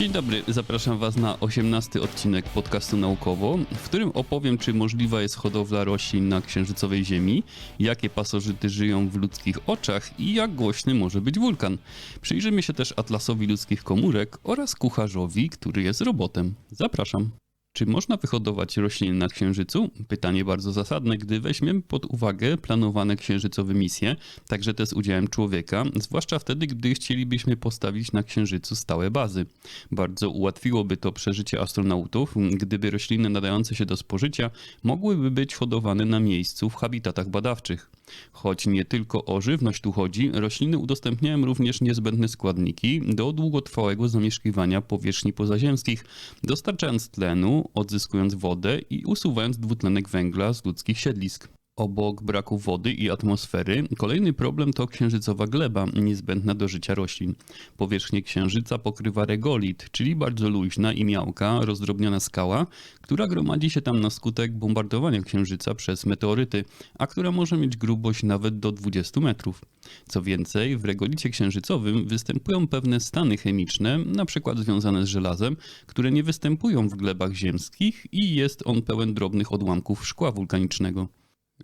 Dzień dobry, zapraszam Was na 18 odcinek podcastu Naukowo, w którym opowiem, czy możliwa jest hodowla roślin na księżycowej Ziemi, jakie pasożyty żyją w ludzkich oczach i jak głośny może być wulkan. Przyjrzymy się też atlasowi ludzkich komórek oraz kucharzowi, który jest robotem. Zapraszam. Czy można wyhodować rośliny na Księżycu? Pytanie bardzo zasadne, gdy weźmiemy pod uwagę planowane księżycowe misje, także te z udziałem człowieka, zwłaszcza wtedy, gdy chcielibyśmy postawić na Księżycu stałe bazy. Bardzo ułatwiłoby to przeżycie astronautów, gdyby rośliny nadające się do spożycia mogłyby być hodowane na miejscu w habitatach badawczych. Choć nie tylko o żywność tu chodzi, rośliny udostępniają również niezbędne składniki do długotrwałego zamieszkiwania powierzchni pozaziemskich, dostarczając tlenu, odzyskując wodę i usuwając dwutlenek węgla z ludzkich siedlisk. Obok braku wody i atmosfery, kolejny problem to księżycowa gleba, niezbędna do życia roślin. Powierzchnię księżyca pokrywa regolit, czyli bardzo luźna i miałka, rozdrobniona skała, która gromadzi się tam na skutek bombardowania księżyca przez meteoryty, a która może mieć grubość nawet do 20 metrów. Co więcej, w regolicie księżycowym występują pewne stany chemiczne, przykład związane z żelazem, które nie występują w glebach ziemskich i jest on pełen drobnych odłamków szkła wulkanicznego.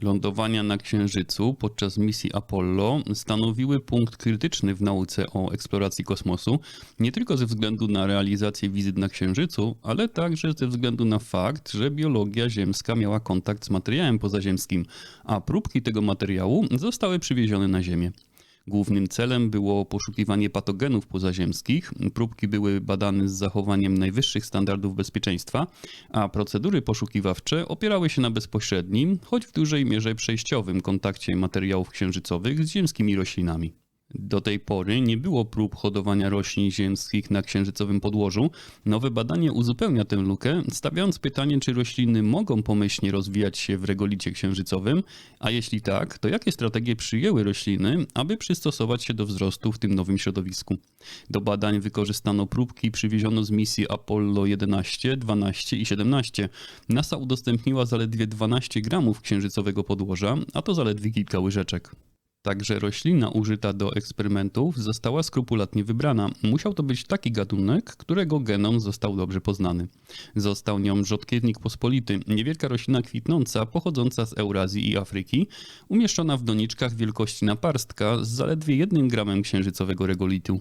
Lądowania na Księżycu podczas misji Apollo stanowiły punkt krytyczny w nauce o eksploracji kosmosu, nie tylko ze względu na realizację wizyt na Księżycu, ale także ze względu na fakt, że biologia ziemska miała kontakt z materiałem pozaziemskim, a próbki tego materiału zostały przywiezione na Ziemię. Głównym celem było poszukiwanie patogenów pozaziemskich. Próbki były badane z zachowaniem najwyższych standardów bezpieczeństwa, a procedury poszukiwawcze opierały się na bezpośrednim, choć w dużej mierze przejściowym kontakcie materiałów księżycowych z ziemskimi roślinami. Do tej pory nie było prób hodowania roślin ziemskich na księżycowym podłożu. Nowe badanie uzupełnia tę lukę, stawiając pytanie, czy rośliny mogą pomyślnie rozwijać się w regolicie księżycowym, a jeśli tak, to jakie strategie przyjęły rośliny, aby przystosować się do wzrostu w tym nowym środowisku. Do badań wykorzystano próbki przywieziono z misji Apollo 11, 12 i 17. NASA udostępniła zaledwie 12 gramów księżycowego podłoża, a to zaledwie kilka łyżeczek. Także roślina użyta do eksperymentów została skrupulatnie wybrana. Musiał to być taki gatunek, którego genom został dobrze poznany. Został nią rzodkiewnik pospolity, niewielka roślina kwitnąca pochodząca z Eurazji i Afryki, umieszczona w doniczkach wielkości naparstka z zaledwie jednym gramem księżycowego regolitu.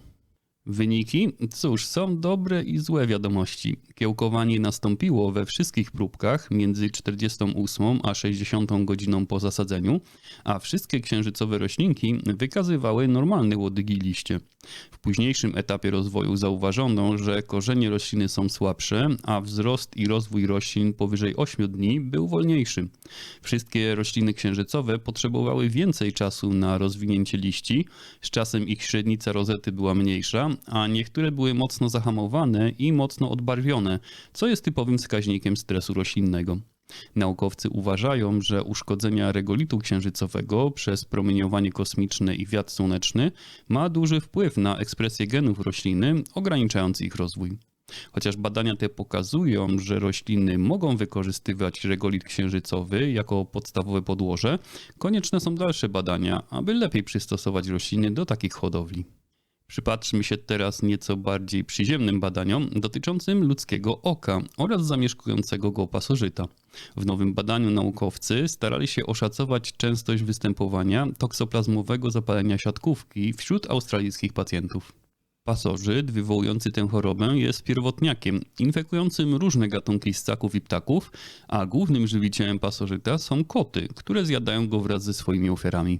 Wyniki? Cóż, są dobre i złe wiadomości. Kiełkowanie nastąpiło we wszystkich próbkach między 48 a 60 godziną po zasadzeniu, a wszystkie księżycowe roślinki wykazywały normalne łodygi liście. W późniejszym etapie rozwoju zauważono, że korzenie rośliny są słabsze, a wzrost i rozwój roślin powyżej 8 dni był wolniejszy. Wszystkie rośliny księżycowe potrzebowały więcej czasu na rozwinięcie liści, z czasem ich średnica rozety była mniejsza, a niektóre były mocno zahamowane i mocno odbarwione, co jest typowym wskaźnikiem stresu roślinnego. Naukowcy uważają, że uszkodzenia regolitu księżycowego przez promieniowanie kosmiczne i wiatr słoneczny ma duży wpływ na ekspresję genów rośliny, ograniczając ich rozwój. Chociaż badania te pokazują, że rośliny mogą wykorzystywać regolit księżycowy jako podstawowe podłoże, konieczne są dalsze badania, aby lepiej przystosować rośliny do takich hodowli. Przypatrzmy się teraz nieco bardziej przyziemnym badaniom dotyczącym ludzkiego oka oraz zamieszkującego go pasożyta. W nowym badaniu naukowcy starali się oszacować częstość występowania toksoplazmowego zapalenia siatkówki wśród australijskich pacjentów. Pasożyt wywołujący tę chorobę jest pierwotniakiem, infekującym różne gatunki ssaków i ptaków, a głównym żywicielem pasożyta są koty, które zjadają go wraz ze swoimi ofiarami.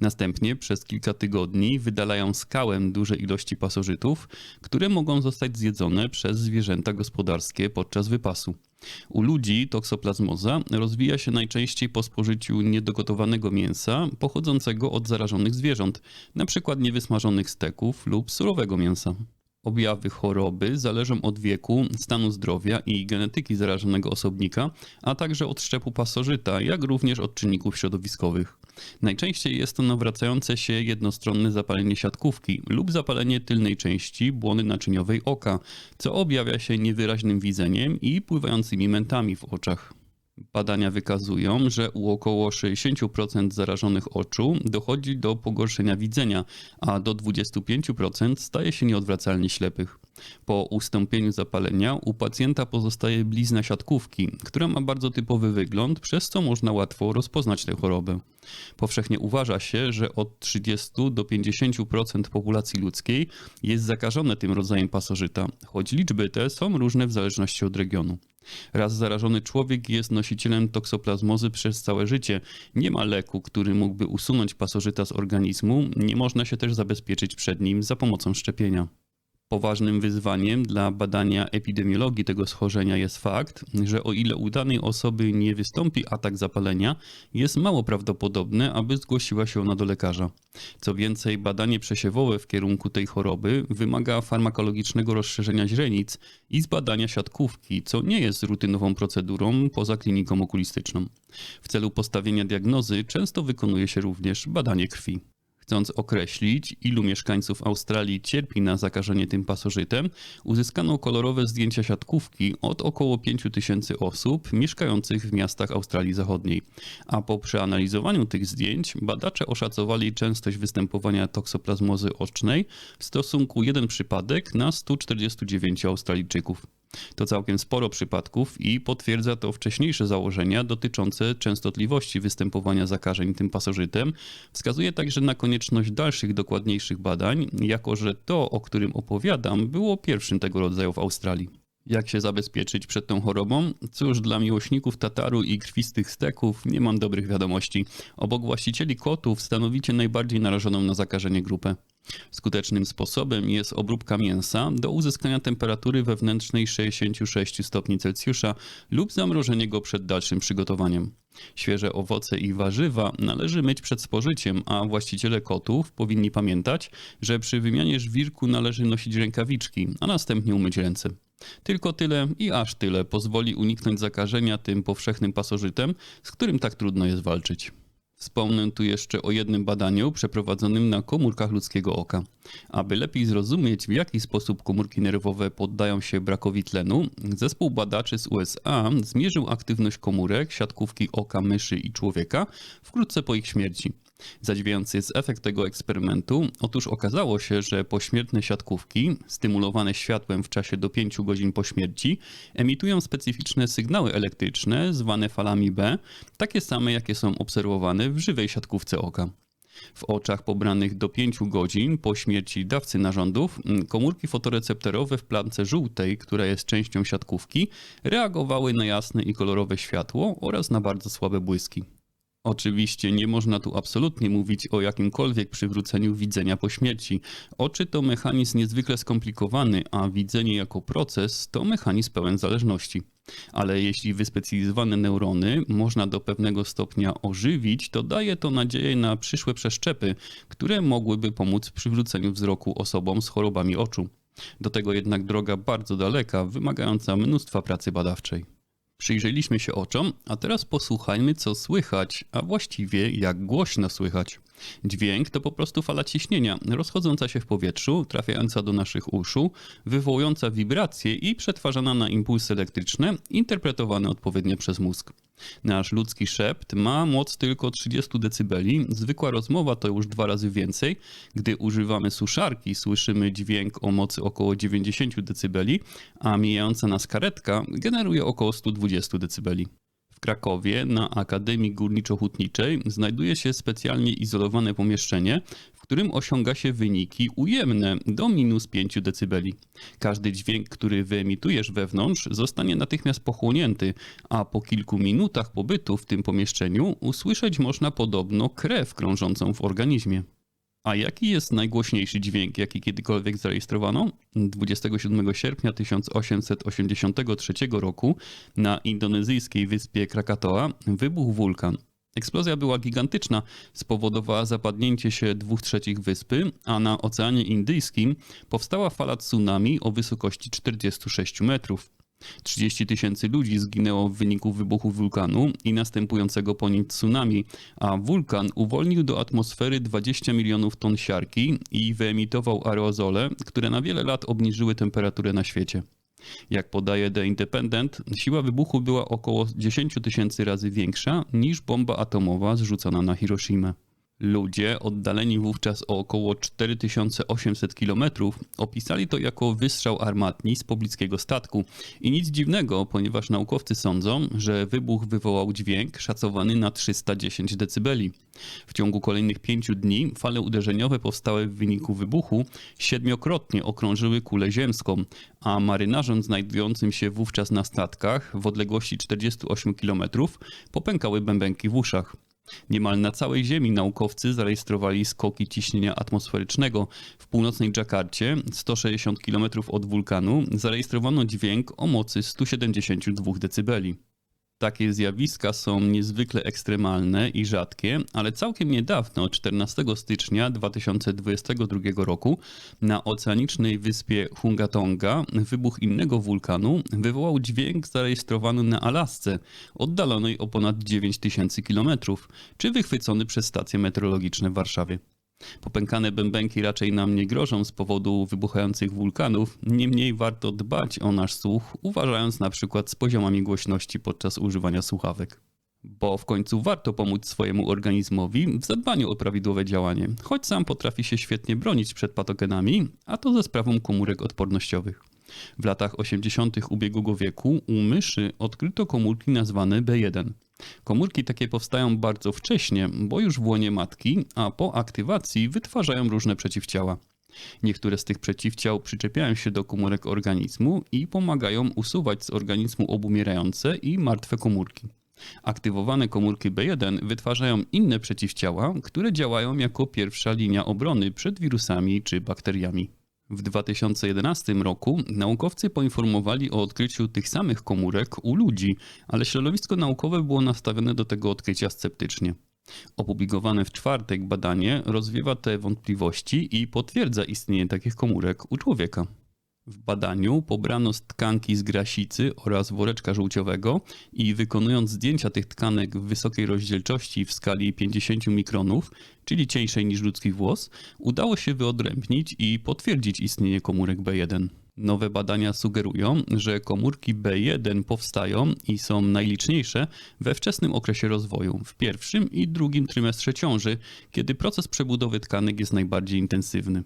Następnie przez kilka tygodni wydalają skałę duże ilości pasożytów, które mogą zostać zjedzone przez zwierzęta gospodarskie podczas wypasu. U ludzi toksoplazmoza rozwija się najczęściej po spożyciu niedogotowanego mięsa pochodzącego od zarażonych zwierząt, np. niewysmażonych steków lub surowego mięsa. Objawy choroby zależą od wieku, stanu zdrowia i genetyki zarażonego osobnika, a także od szczepu pasożyta, jak również od czynników środowiskowych. Najczęściej jest to nawracające się jednostronne zapalenie siatkówki lub zapalenie tylnej części błony naczyniowej oka, co objawia się niewyraźnym widzeniem i pływającymi mętami w oczach. Badania wykazują, że u około 60% zarażonych oczu dochodzi do pogorszenia widzenia, a do 25% staje się nieodwracalnie ślepych. Po ustąpieniu zapalenia u pacjenta pozostaje blizna siatkówki, która ma bardzo typowy wygląd, przez co można łatwo rozpoznać tę chorobę. Powszechnie uważa się, że od 30 do 50% populacji ludzkiej jest zakażone tym rodzajem pasożyta, choć liczby te są różne w zależności od regionu. Raz zarażony człowiek jest nosicielem toksoplazmozy przez całe życie. Nie ma leku, który mógłby usunąć pasożyta z organizmu, nie można się też zabezpieczyć przed nim za pomocą szczepienia. Poważnym wyzwaniem dla badania epidemiologii tego schorzenia jest fakt, że o ile u danej osoby nie wystąpi atak zapalenia, jest mało prawdopodobne, aby zgłosiła się ona do lekarza. Co więcej, badanie przesiewowe w kierunku tej choroby wymaga farmakologicznego rozszerzenia źrenic i zbadania siatkówki, co nie jest rutynową procedurą poza kliniką okulistyczną. W celu postawienia diagnozy często wykonuje się również badanie krwi. Chcąc określić, ilu mieszkańców Australii cierpi na zakażenie tym pasożytem, uzyskano kolorowe zdjęcia siatkówki od około 5000 osób mieszkających w miastach Australii Zachodniej. A po przeanalizowaniu tych zdjęć badacze oszacowali częstość występowania toksoplazmozy ocznej w stosunku 1 przypadek na 149 Australijczyków. To całkiem sporo przypadków i potwierdza to wcześniejsze założenia dotyczące częstotliwości występowania zakażeń tym pasożytem. Wskazuje także na konieczność dalszych, dokładniejszych badań, jako że to, o którym opowiadam, było pierwszym tego rodzaju w Australii. Jak się zabezpieczyć przed tą chorobą? Cóż, dla miłośników tataru i krwistych steków nie mam dobrych wiadomości. Obok właścicieli kotów stanowicie najbardziej narażoną na zakażenie grupę. Skutecznym sposobem jest obróbka mięsa do uzyskania temperatury wewnętrznej 66 stopni Celsjusza lub zamrożenie go przed dalszym przygotowaniem. Świeże owoce i warzywa należy myć przed spożyciem, a właściciele kotów powinni pamiętać, że przy wymianie żwirku należy nosić rękawiczki, a następnie umyć ręce. Tylko tyle i aż tyle pozwoli uniknąć zakażenia tym powszechnym pasożytem, z którym tak trudno jest walczyć. Wspomnę tu jeszcze o jednym badaniu przeprowadzonym na komórkach ludzkiego oka. Aby lepiej zrozumieć, w jaki sposób komórki nerwowe poddają się brakowi tlenu, zespół badaczy z USA zmierzył aktywność komórek, siatkówki oka myszy i człowieka wkrótce po ich śmierci. Zadziwiający jest efekt tego eksperymentu. Otóż okazało się, że pośmiertne siatkówki, stymulowane światłem w czasie do 5 godzin po śmierci, emitują specyficzne sygnały elektryczne zwane falami B, takie same jakie są obserwowane w żywej siatkówce oka. W oczach pobranych do 5 godzin po śmierci dawcy narządów, komórki fotoreceptorowe w plance żółtej, która jest częścią siatkówki, reagowały na jasne i kolorowe światło oraz na bardzo słabe błyski. Oczywiście nie można tu absolutnie mówić o jakimkolwiek przywróceniu widzenia po śmierci. Oczy to mechanizm niezwykle skomplikowany, a widzenie jako proces to mechanizm pełen zależności. Ale jeśli wyspecjalizowane neurony można do pewnego stopnia ożywić, to daje to nadzieję na przyszłe przeszczepy, które mogłyby pomóc w przywróceniu wzroku osobom z chorobami oczu. Do tego jednak droga bardzo daleka, wymagająca mnóstwa pracy badawczej. Przyjrzeliśmy się oczom, a teraz posłuchajmy, co słychać, a właściwie jak głośno słychać. Dźwięk to po prostu fala ciśnienia, rozchodząca się w powietrzu, trafiająca do naszych uszu, wywołująca wibracje i przetwarzana na impulsy elektryczne, interpretowane odpowiednio przez mózg. Nasz ludzki szept ma moc tylko 30 dB, zwykła rozmowa to już dwa razy więcej. Gdy używamy suszarki, słyszymy dźwięk o mocy około 90 dB, a mijająca nas karetka generuje około 120 dB. W Krakowie na Akademii Górniczo-Hutniczej znajduje się specjalnie izolowane pomieszczenie, w którym osiąga się wyniki ujemne do minus 5 dB. Każdy dźwięk, który wyemitujesz wewnątrz, zostanie natychmiast pochłonięty, a po kilku minutach pobytu w tym pomieszczeniu usłyszeć można podobno krew krążącą w organizmie. A jaki jest najgłośniejszy dźwięk, jaki kiedykolwiek zarejestrowano? 27 sierpnia 1883 roku na indonezyjskiej wyspie Krakatoa wybuchł wulkan. Eksplozja była gigantyczna, spowodowała zapadnięcie się dwóch trzecich wyspy, a na Oceanie Indyjskim powstała fala tsunami o wysokości 46 metrów. 30 tysięcy ludzi zginęło w wyniku wybuchu wulkanu i następującego po nim tsunami, a wulkan uwolnił do atmosfery 20 milionów ton siarki i wyemitował aerozole, które na wiele lat obniżyły temperaturę na świecie. Jak podaje The Independent, siła wybuchu była około 10 tysięcy razy większa niż bomba atomowa zrzucona na Hiroshima. Ludzie, oddaleni wówczas o około 4800 km, opisali to jako wystrzał armatni z pobliskiego statku. I nic dziwnego, ponieważ naukowcy sądzą, że wybuch wywołał dźwięk szacowany na 310 dB. W ciągu kolejnych pięciu dni fale uderzeniowe powstałe w wyniku wybuchu siedmiokrotnie okrążyły kulę ziemską, a marynarzom znajdującym się wówczas na statkach w odległości 48 km popękały bębenki w uszach. Niemal na całej Ziemi naukowcy zarejestrowali skoki ciśnienia atmosferycznego. W północnej Dżakarcie, 160 km od wulkanu, zarejestrowano dźwięk o mocy 172 dB. Takie zjawiska są niezwykle ekstremalne i rzadkie, ale całkiem niedawno, 14 stycznia 2022 roku, na oceanicznej wyspie Hungatonga wybuch innego wulkanu wywołał dźwięk zarejestrowany na Alasce, oddalonej o ponad 9000 km, czy wychwycony przez stacje meteorologiczne w Warszawie. Popękane bębenki raczej nam nie grożą z powodu wybuchających wulkanów, niemniej warto dbać o nasz słuch, uważając na przykład z poziomami głośności podczas używania słuchawek. Bo w końcu warto pomóc swojemu organizmowi w zadbaniu o prawidłowe działanie, choć sam potrafi się świetnie bronić przed patogenami, a to ze sprawą komórek odpornościowych. W latach 80. ubiegłego wieku u myszy odkryto komórki nazwane B1. Komórki takie powstają bardzo wcześnie, bo już w łonie matki, a po aktywacji wytwarzają różne przeciwciała. Niektóre z tych przeciwciał przyczepiają się do komórek organizmu i pomagają usuwać z organizmu obumierające i martwe komórki. Aktywowane komórki B1 wytwarzają inne przeciwciała, które działają jako pierwsza linia obrony przed wirusami czy bakteriami. W 2011 roku naukowcy poinformowali o odkryciu tych samych komórek u ludzi, ale środowisko naukowe było nastawione do tego odkrycia sceptycznie. Opublikowane w czwartek badanie rozwiewa te wątpliwości i potwierdza istnienie takich komórek u człowieka. W badaniu pobrano z tkanki z grasicy oraz woreczka żółciowego i wykonując zdjęcia tych tkanek w wysokiej rozdzielczości w skali 50 mikronów, czyli cieńszej niż ludzki włos, udało się wyodrębnić i potwierdzić istnienie komórek B1. Nowe badania sugerują, że komórki B1 powstają i są najliczniejsze we wczesnym okresie rozwoju, w pierwszym i drugim trymestrze ciąży, kiedy proces przebudowy tkanek jest najbardziej intensywny.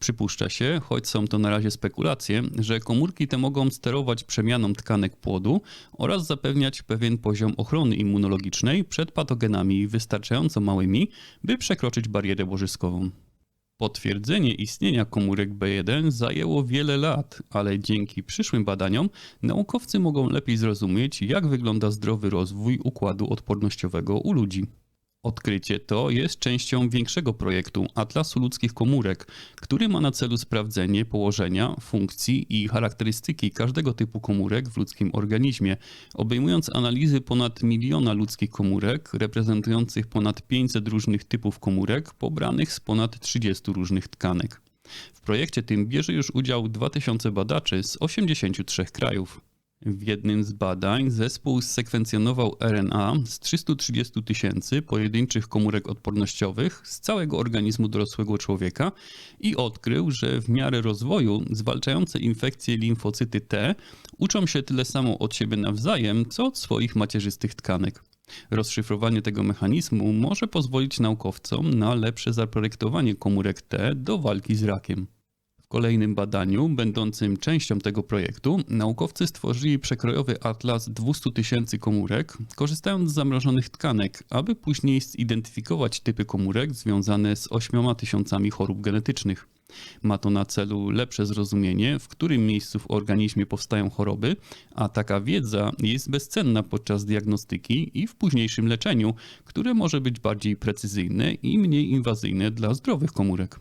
Przypuszcza się, choć są to na razie spekulacje, że komórki te mogą sterować przemianą tkanek płodu oraz zapewniać pewien poziom ochrony immunologicznej przed patogenami wystarczająco małymi, by przekroczyć barierę łożyskową. Potwierdzenie istnienia komórek B1 zajęło wiele lat, ale dzięki przyszłym badaniom naukowcy mogą lepiej zrozumieć, jak wygląda zdrowy rozwój układu odpornościowego u ludzi. Odkrycie to jest częścią większego projektu Atlasu Ludzkich Komórek, który ma na celu sprawdzenie położenia, funkcji i charakterystyki każdego typu komórek w ludzkim organizmie, obejmując analizy ponad miliona ludzkich komórek, reprezentujących ponad 500 różnych typów komórek, pobranych z ponad 30 różnych tkanek. W projekcie tym bierze już udział 2000 badaczy z 83 krajów. W jednym z badań zespół sekwencjonował RNA z 330 tysięcy pojedynczych komórek odpornościowych z całego organizmu dorosłego człowieka i odkrył, że w miarę rozwoju zwalczające infekcje limfocyty T uczą się tyle samo od siebie nawzajem, co od swoich macierzystych tkanek. Rozszyfrowanie tego mechanizmu może pozwolić naukowcom na lepsze zaprojektowanie komórek T do walki z rakiem. W kolejnym badaniu, będącym częścią tego projektu, naukowcy stworzyli przekrojowy atlas 200 tysięcy komórek, korzystając z zamrożonych tkanek, aby później zidentyfikować typy komórek związane z 8 tysiącami chorób genetycznych. Ma to na celu lepsze zrozumienie, w którym miejscu w organizmie powstają choroby, a taka wiedza jest bezcenna podczas diagnostyki i w późniejszym leczeniu, które może być bardziej precyzyjne i mniej inwazyjne dla zdrowych komórek.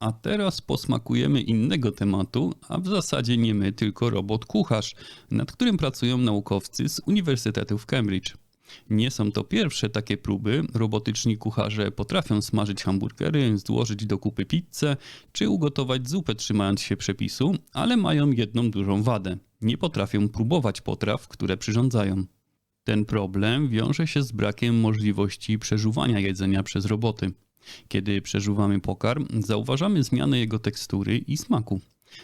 A teraz posmakujemy innego tematu, a w zasadzie nie my, tylko robot kucharz, nad którym pracują naukowcy z Uniwersytetu w Cambridge. Nie są to pierwsze takie próby. Robotyczni kucharze potrafią smażyć hamburgery, złożyć do kupy pizzę czy ugotować zupę trzymając się przepisu, ale mają jedną dużą wadę. Nie potrafią próbować potraw, które przyrządzają. Ten problem wiąże się z brakiem możliwości przeżuwania jedzenia przez roboty. Kiedy przeżuwamy pokarm, zauważamy zmianę jego tekstury i smaku.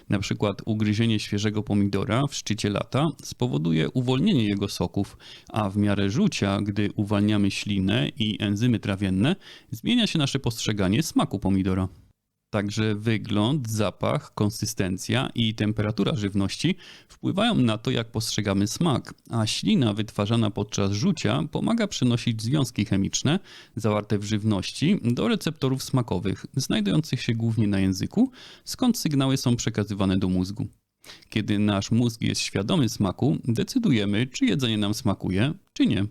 Na przykład ugryzienie świeżego pomidora w szczycie lata spowoduje uwolnienie jego soków, a w miarę rzucia, gdy uwalniamy ślinę i enzymy trawienne, zmienia się nasze postrzeganie smaku pomidora. Także wygląd, zapach, konsystencja i temperatura żywności wpływają na to, jak postrzegamy smak, a ślina wytwarzana podczas rzucia pomaga przenosić związki chemiczne zawarte w żywności do receptorów smakowych, znajdujących się głównie na języku, skąd sygnały są przekazywane do mózgu. Kiedy nasz mózg jest świadomy smaku, decydujemy, czy jedzenie nam smakuje, czy nie.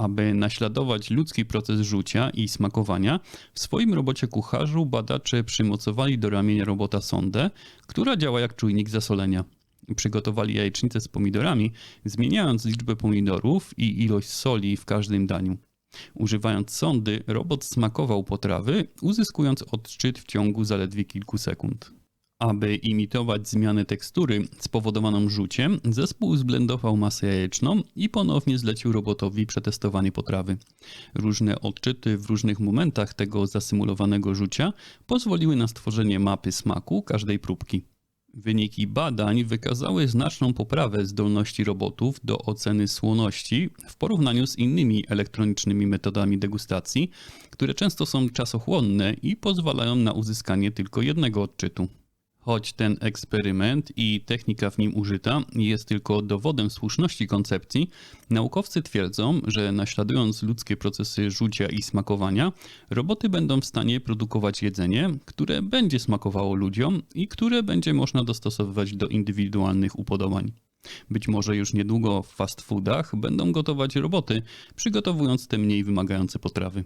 Aby naśladować ludzki proces rzucia i smakowania, w swoim robocie kucharzu badacze przymocowali do ramienia robota sondę, która działa jak czujnik zasolenia. Przygotowali jajecznicę z pomidorami, zmieniając liczbę pomidorów i ilość soli w każdym daniu. Używając sondy, robot smakował potrawy, uzyskując odczyt w ciągu zaledwie kilku sekund. Aby imitować zmianę tekstury spowodowaną rzuciem, zespół zblendował masę jajeczną i ponownie zlecił robotowi przetestowanie potrawy. Różne odczyty w różnych momentach tego zasymulowanego rzucia pozwoliły na stworzenie mapy smaku każdej próbki. Wyniki badań wykazały znaczną poprawę zdolności robotów do oceny słoności w porównaniu z innymi elektronicznymi metodami degustacji, które często są czasochłonne i pozwalają na uzyskanie tylko jednego odczytu. Choć ten eksperyment i technika w nim użyta jest tylko dowodem słuszności koncepcji, naukowcy twierdzą, że naśladując ludzkie procesy rzucia i smakowania, roboty będą w stanie produkować jedzenie, które będzie smakowało ludziom i które będzie można dostosowywać do indywidualnych upodobań. Być może już niedługo w fast foodach będą gotować roboty, przygotowując te mniej wymagające potrawy.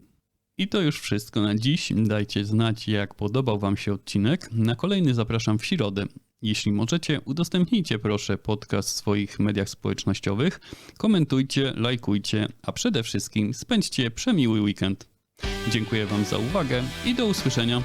I to już wszystko na dziś. Dajcie znać, jak podobał Wam się odcinek. Na kolejny zapraszam w środę. Jeśli możecie, udostępnijcie proszę podcast w swoich mediach społecznościowych, komentujcie, lajkujcie, a przede wszystkim spędźcie przemiły weekend. Dziękuję Wam za uwagę i do usłyszenia.